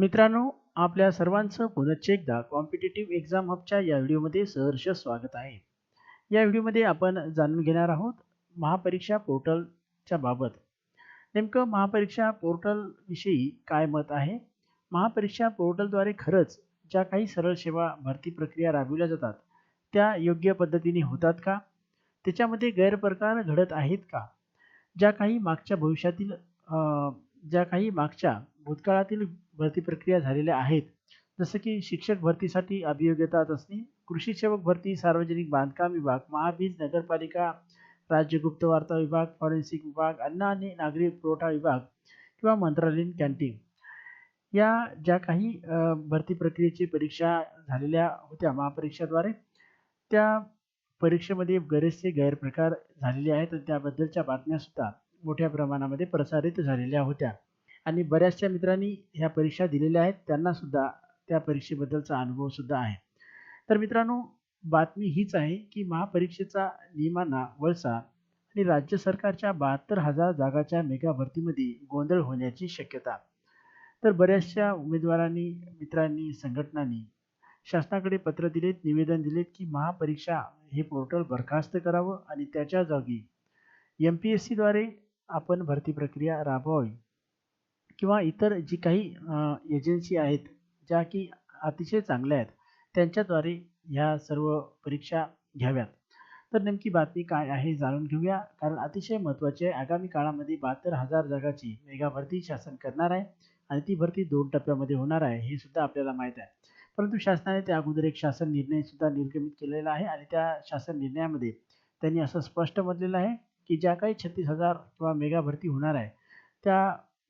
मित्रांनो आपल्या सर्वांचं पुनश्च एकदा कॉम्पिटेटिव्ह एक्झाम हबच्या या व्हिडिओमध्ये सहर्ष स्वागत आहे. या व्हिडिओमध्ये आपण जाणून घेणार आहोत महापरीक्षा पोर्टलच्या बाबत. नेमकं महापरीक्षा पोर्टलविषयी काय मत आहे? महापरीक्षा पोर्टलद्वारे खरंच ज्या काही सरळ सेवा भरती प्रक्रिया राबविल्या जातात त्या योग्य पद्धतीने होतात का? त्याच्यामध्ये गैरप्रकार घडत आहेत का? ज्या काही मागच्या भविष्यातील ज्या काही मागच्या भूतकाळातील भरती प्रक्रिया झालेल्या आहेत. जसं की शिक्षक भरतीसाठी अभियोग्यता चाचणी कृषी सेवक भरती सार्वजनिक बांधकाम विभाग महाबीज नगरपालिका राज्य गुप्तवार्ता विभाग फॉरेन्सिक विभाग अन्न आणि नागरी पुरवठा विभाग किंवा मंत्रालयीन कॅन्टीन. या ज्या काही भरती प्रक्रियेची परीक्षा झालेल्या होत्या महापरीक्षाद्वारे त्या परीक्षेमध्ये बरेचसे गैरप्रकार झालेले आहेत आणि त्याबद्दलच्या बातम्यासुद्धा मोठ्या प्रमाणामध्ये प्रसारित झालेल्या होत्या. आणि बऱ्याचशा मित्रांनी ह्या परीक्षा दिलेल्या आहेत. त्यांनासुद्धा त्या परीक्षेबद्दलचा अनुभवसुद्धा आहे. तर मित्रांनो बातमी हीच आहे की महापरीक्षेचा नियमांना वळसा आणि राज्य सरकारच्या बहात्तर हजार जागाच्या मेगा भरतीमध्ये गोंधळ होण्याची शक्यता. तर बऱ्याचशा उमेदवारांनी मित्रांनी संघटनांनी शासनाकडे पत्र दिलेत निवेदन दिलेत की महापरीक्षा हे पोर्टल बरखास्त करावं आणि त्याच्या जागी एम पी एस सीद्वारे आपण भरती प्रक्रिया राबवावी. किंवा इतर जी काही एजन्सी आहेत ज्या की अतिशय चांगल्या आहेत त्यांच्याद्वारे ह्या सर्व परीक्षा घ्याव्यात. तर नेमकी बातमी काय आहे जाणून घेऊया. कारण अतिशय महत्त्वाची आहे. आगामी काळामध्ये बहात्तर हजार जागाची मेगा भरती शासन करणार आहे आणि ती भरती दोन टप्प्यामध्ये होणार आहे हे सुद्धा आपल्याला माहीत आहे. परंतु शासनाने त्या अगोदर एक शासन निर्णय सुद्धा निर्गमित केलेला आहे आणि त्या शासन निर्णयामध्ये त्यांनी असं स्पष्ट म्हटलेलं आहे की ज्या काही छत्तीस हजार किंवा मेगा भरती होणार आहे त्या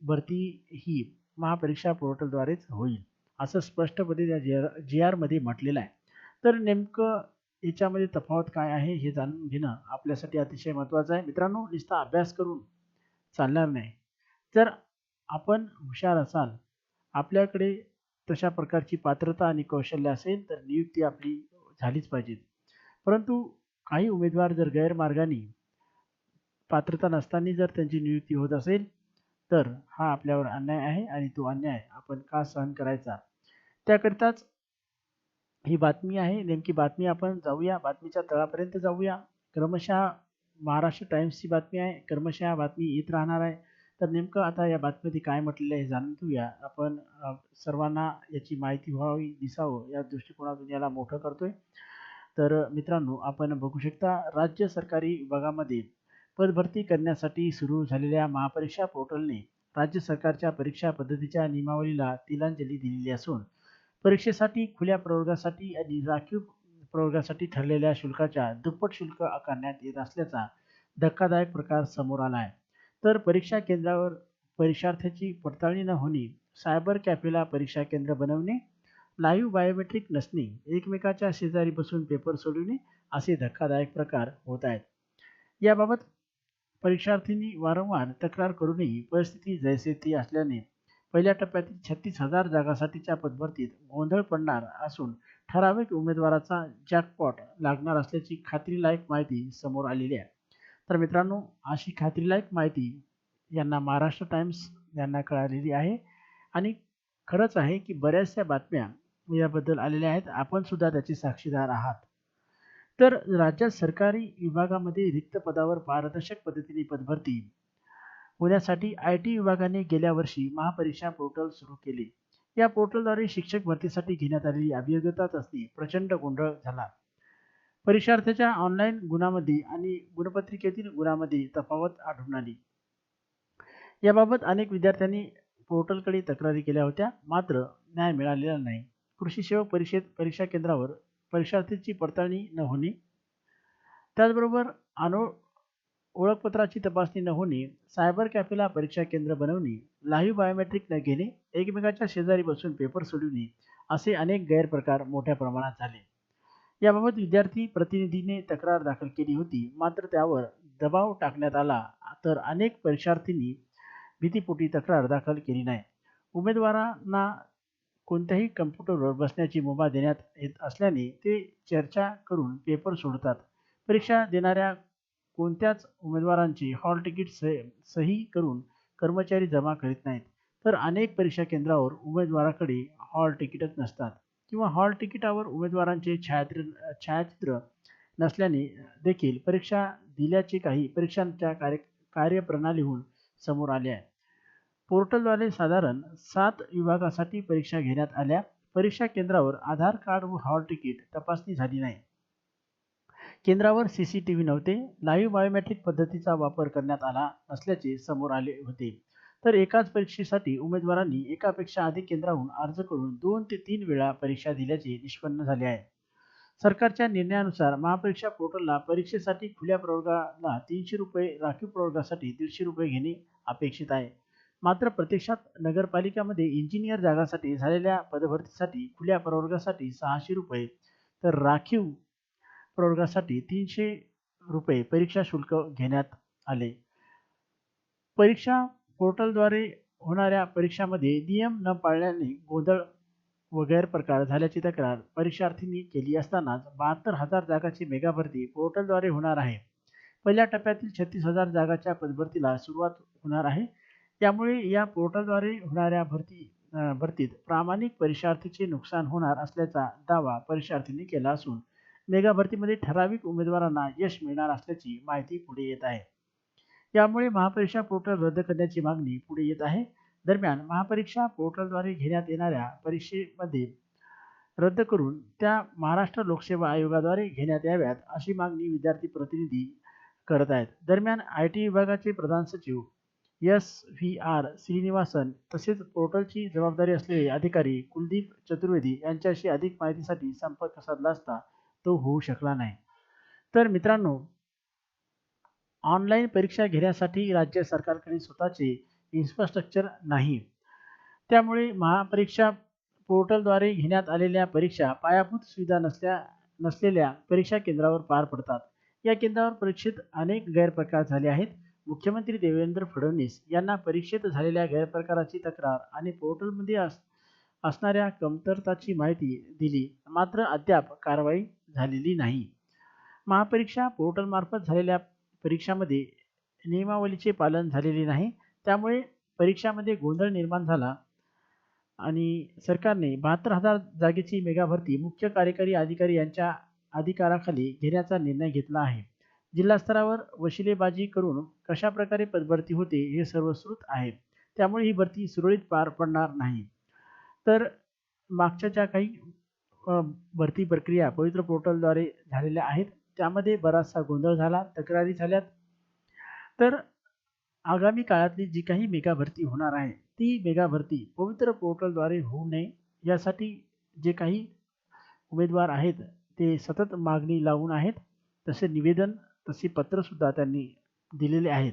भरती ही महापरीक्षा पोर्टलद्वारेच होईल असं स्पष्टपणे त्या जी आर जी आरमध्ये म्हटलेलं आहे. तर नेमकं याच्यामध्ये तफावत काय आहे हे जाणून घेणं आपल्यासाठी अतिशय महत्त्वाचं आहे. मित्रांनो नुसता अभ्यास करून चालणार नाही. जर आपण हुशार असाल आपल्याकडे तशा प्रकारची पात्रता आणि कौशल्य असेल तर नियुक्ती आपली झालीच पाहिजे. परंतु काही उमेदवार जर गैरमार्गाने पात्रता नसताना जर त्यांची नियुक्ती होत असेल तर हा आपल्यावर अन्याय आहे आणि तो अन्याय आपण का सहन करायचा? त्याकरिताच ही बातमी आहे. नेमकी बातमी आपण जाऊया. बातमीच्या तळापर्यंत जाऊया. क्रमशः महाराष्ट्र टाइम्सची बातमी आहे. क्रमशः बातमी येत राहणार आहे. तर नेमकं आता या बातमीमध्ये काय म्हटलेलं आहे हे जाणून घेऊया. आपण सर्वांना याची माहिती व्हावी दिसावं या दृष्टिकोनातून याला मोठं करतोय. तर मित्रांनो आपण बघू शकता राज्य सरकारी विभागामध्ये पदभरती करण्यासाठी सुरू झालेल्या महापरीक्षा पोर्टलने राज्य सरकारच्या परीक्षा पद्धतीच्या नियमावलीला तिलांजली दिलेली असून परीक्षेसाठी खुल्या प्रवर्गासाठी आणि राखीव प्रवर्गासाठी ठरलेल्या शुल्काच्या दुप्पट शुल्क आकारण्यात येत असल्याचा धक्कादायक प्रकार समोर आला आहे तर परीक्षा केंद्रावर परीक्षार्थ्याची पडताळणी न होणे सायबर कॅफेला परीक्षा केंद्र बनवणे लाईव्ह बायोमेट्रिक नसणे एकमेकाच्या शेजारी बसून पेपर सोडविणे असे धक्कादायक प्रकार होत आहेत. याबाबत परीक्षार्थींनी वारंवार तक्रार करूनही परिस्थिती जैसे ती असल्याने पहिल्या टप्प्यातील छत्तीस हजार जागासाठीच्या पदभरतीत गोंधळ पडणार असून ठराविक उमेदवाराचा जॅकपॉट लागणार असल्याची खात्रीलायक माहिती समोर आलेली आहे. तर मित्रांनो अशी खात्रीलायक माहिती यांना महाराष्ट्र टाइम्स यांना कळालेली आहे. आणि खरंच आहे की बऱ्याचशा बातम्या याबद्दल आलेल्या आहेत. आपण सुद्धा त्याचे साक्षीदार आहात. तर राज्यात सरकारी विभागामध्ये रिक्त पदावर पारदर्शक पद्धतीने पदभरती होण्यासाठी आय टी विभागाने गेल्या वर्षी महापरीक्षा पोर्टल सुरू केले. या पोर्टलद्वारे शिक्षक भरतीसाठी घेण्यात आलेली अभियोग्यता चाचणी प्रचंड गोंधळ झाला. परीक्षार्थ्याच्या ऑनलाईन गुणामध्ये आणि गुणपत्रिकेतील गुणामध्ये तफावत आढळून आली. याबाबत अनेक विद्यार्थ्यांनी पोर्टलकडे तक्रारी केल्या होत्या मात्र न्याय मिळालेला नाही. कृषी सेवक परिषद परीक्षा केंद्रावर परीक्षार्थीची पडताळणी न होणे. त्याचबरोबर अनो ओळखपत्राची तपासणी न होणे सायबर कॅफेला परीक्षा केंद्र बनवणे लाईव्ह बायोमेट्रिक न घेणे एकमेकाच्या शेजारी बसून पेपर सोडविणे असे अनेक गैरप्रकार मोठ्या प्रमाणात झाले. याबाबत विद्यार्थी प्रतिनिधीने तक्रार दाखल केली होती मात्र त्यावर दबाव टाकण्यात आला तर अनेक परीक्षार्थींनी भीतीपोटी तक्रार दाखल केली नाही. उमेदवारांना कोणत्याही कम्प्युटरवर बसण्याची मुभा देण्यात येत असल्याने ते चर्चा करून पेपर सोडतात. परीक्षा देणाऱ्या कोणत्याच उमेदवारांची हॉल तिकीट सही सही करून कर्मचारी जमा करीत नाहीत. तर अनेक परीक्षा केंद्रावर उमेदवाराकडे हॉल तिकीटच नसतात किंवा हॉल तिकिटावर उमेदवारांचे छायाचित्र छायाचित्र नसल्याने देखील परीक्षा दिल्याचे काही परीक्षांच्या कार्य कार्यप्रणालीहून समोर आले आहे. पोर्टलद्वारे साधारण सात विभागासाठी परीक्षा घेण्यात आल्या. परीक्षा केंद्रावर आधार कार्ड व हॉल तिकीट तपासणी झाली नाही. केंद्रावर सी सी टी व्ही नव्हते. लाईव्ह बायोमेट्रिक पद्धतीचा वापर करण्यात आला नसल्याचे समोर आले होते. तर एकाच परीक्षेसाठी उमेदवारांनी एकापेक्षा अधिक केंद्राहून अर्ज करून दोन ते तीन वेळा परीक्षा दिल्याचे निष्पन्न झाले आहे. सरकारच्या निर्णयानुसार महापरीक्षा पोर्टलला परीक्षेसाठी खुल्या प्रवर्गाला तीनशे रुपये राखीव प्रवर्गासाठी दीडशे रुपये घेणे अपेक्षित आहे. मात्र प्रत्यक्षात नगरपालिकामध्ये इंजिनियर जागासाठी झालेल्या पदभरतीसाठी खुल्या प्रवर्गासाठी सहाशे रुपये तर राखीव प्रवर्गासाठी तीनशे रुपये परीक्षा शुल्क घेण्यात आले. परीक्षा पोर्टलद्वारे होणाऱ्या परीक्षामध्ये नियम न पाळल्याने गोंधळ व गैरप्रकार झाल्याची तक्रार परीक्षार्थींनी केली असतानाच बहात्तर हजार जागाची मेगा भरती पोर्टलद्वारे होणार आहे. पहिल्या टप्प्यातील छत्तीस हजार जागाच्या पदभरतीला सुरुवात होणार आहे. त्यामुळे या पोर्टलद्वारे होणाऱ्या भरती भरतीत प्रामाणिक परीक्षार्थीचे नुकसान होणार असल्याचा दावा परीक्षार्थींनी केला असून मेगा भरतीमध्ये ठराविक उमेदवारांना यश मिळणार असल्याची माहिती पुढे येत आहे. यामुळे महापरीक्षा पोर्टल रद्द करण्याची मागणी पुढे येत आहे. दरम्यान महापरीक्षा पोर्टलद्वारे घेण्यात येणाऱ्या परीक्षेमध्ये रद्द करून त्या महाराष्ट्र लोकसेवा आयोगाद्वारे घेण्यात याव्यात अशी मागणी विद्यार्थी प्रतिनिधी करत आहेत. दरम्यान आय टी विभागाचे प्रधान सचिव एस व्ही आर श्रीनिवासन तसेच पोर्टलची जबाबदारी असलेले अधिकारी कुलदीप चतुर्वेदी यांच्याशी अधिक माहितीसाठी संपर्क साधला असता तो होऊ शकला नाही. तर मित्रांनो ऑनलाईन परीक्षा घेण्यासाठी राज्य सरकारकडे स्वतःचे इन्फ्रास्ट्रक्चर नाही. त्यामुळे महापरीक्षा पोर्टलद्वारे घेण्यात आलेल्या परीक्षा पायाभूत सुविधा नसल्या नसलेल्या परीक्षा केंद्रावर पार पडतात. या केंद्रावर परीक्षेत अनेक गैरप्रकार झाले आहेत. मुख्यमंत्री देवेंद्र फडणवीस यांना परीक्षेत झालेल्या गैरप्रकाराची तक्रार आणि पोर्टलमध्ये अस असणाऱ्या कमतरताची माहिती दिली मात्र अद्याप कारवाई झालेली नाही. महापरीक्षा पोर्टलमार्फत झालेल्या परीक्षामध्ये नियमावलीचे पालन झालेले नाही त्यामुळे परीक्षामध्ये गोंधळ निर्माण झाला आणि सरकारने बहात्तर हजार जागेची मेगा भरती मुख्य कार्यकारी अधिकारी यांच्या अधिकाराखाली घेण्याचा निर्णय घेतला आहे. जिल्हास्तरावर वशिलेबाजी करून कशाप्रकारे पदभरती होते हे सर्वश्रुत आहे त्यामुळे ही भरती सुरळीत पार पडणार नाही. तर मागच्या ज्या काही भरती प्रक्रिया पवित्र पोर्टलद्वारे झालेल्या आहेत त्यामध्ये बराचसा गोंधळ झाला तक्रारी झाल्यात. तर आगामी काळातली जी काही मेगा भरती होणार आहे ती मेगा भरती पवित्र पोर्टलद्वारे होऊ नये यासाठी जे काही उमेदवार आहेत ते सतत मागणी लावून आहेत तसे निवेदन तसे पत्रसुद्धा त्यांनी दिलेले आहेत.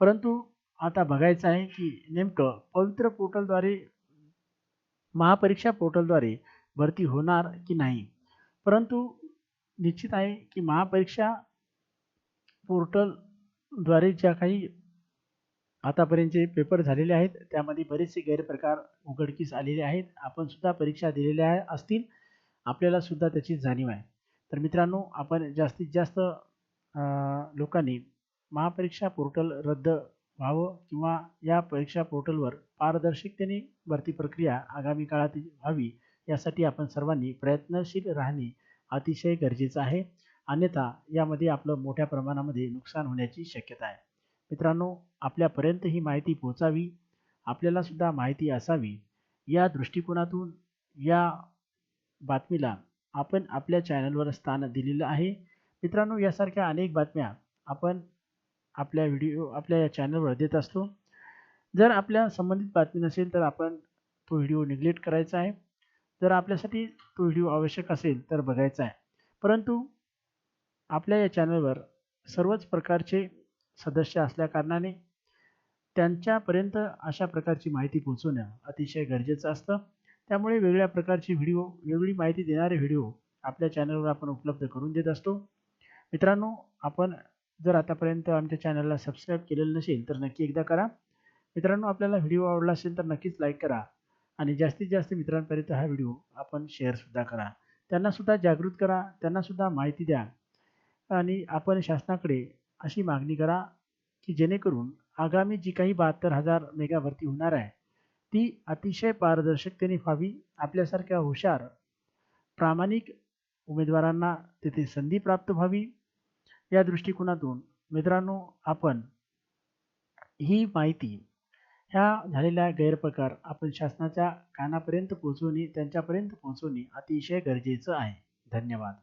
परंतु आता बघायचं आहे की नेमकं पवित्र पोर्टलद्वारे महापरीक्षा पोर्टलद्वारे भरती होणार की नाही? परंतु निश्चित आहे की महापरीक्षा पोर्टलद्वारे ज्या काही आतापर्यंतचे पेपर झालेले आहेत त्यामध्ये बरेचसे गैरप्रकार उघडकीस आलेले आहेत. आपण सुद्धा परीक्षा दिलेल्या असतील आपल्याला सुद्धा त्याची जाणीव आहे. तर मित्रांनो आपण जास्तीत जास्त लोकांनी महापरीक्षा पोर्टल रद्द व्हावं किंवा या परीक्षा पोर्टलवर पारदर्शकतेने भरती प्रक्रिया आगामी काळात व्हावी यासाठी आपण सर्वांनी प्रयत्नशील राहणे अतिशय गरजेचं आहे. अन्यथा यामध्ये आपलं मोठ्या प्रमाणामध्ये नुकसान होण्याची शक्यता आहे. मित्रांनो आपल्यापर्यंत ही माहिती पोचावी आपल्याला सुद्धा माहिती असावी या दृष्टिकोनातून या बातमीला आपण आपल्या चॅनलवर स्थान दिलेलं आहे. मित्रांनो यासारख्या अनेक बातम्या आपण आपल्या व्हिडिओ आपल्या या चॅनलवर देत असतो. जर आपल्या संबंधित बातमी नसेल तर आपण तो व्हिडिओ निग्लेक्ट करायचा आहे. जर आपल्यासाठी तो व्हिडिओ आवश्यक असेल तर बघायचा आहे. परंतु आपल्या या चॅनलवर सर्वच प्रकारचे सदस्य असल्याकारणाने त्यांच्यापर्यंत अशा प्रकारची माहिती पोहोचवणं अतिशय गरजेचं असतं. त्यामुळे वेगळ्या प्रकारची व्हिडिओ वेगळी माहिती देणारे व्हिडिओ आपल्या चॅनलवर आपण उपलब्ध करून देत असतो. मित्रांनो आपण जर आतापर्यंत आमच्या चॅनलला सबस्क्राईब केलेलं नसेल तर नक्की एकदा करा. मित्रांनो आपल्याला व्हिडिओ आवडला असेल तर नक्कीच लाईक करा आणि जास्तीत जास्त मित्रांपर्यंत हा व्हिडिओ आपण शेअरसुद्धा करा. त्यांनासुद्धा जागृत करा त्यांनासुद्धा माहिती द्या आणि आपण शासनाकडे अशी मागणी करा की जेणेकरून आगामी जी काही बहात्तर हजार मेगा भरती होणार आहे ती अतिशय पारदर्शकतेने व्हावी आपल्यासारख्या हुशार प्रामाणिक उमेदवारांना तेथे संधी प्राप्त व्हावी या दृष्टिकोनातून मित्रांनो आपण ही माहिती ह्या झालेल्या गैरप्रकार आपण शासनाच्या कानापर्यंत पोहोचवणे त्यांच्यापर्यंत पोहोचवणे अतिशय गरजेचं आहे. धन्यवाद.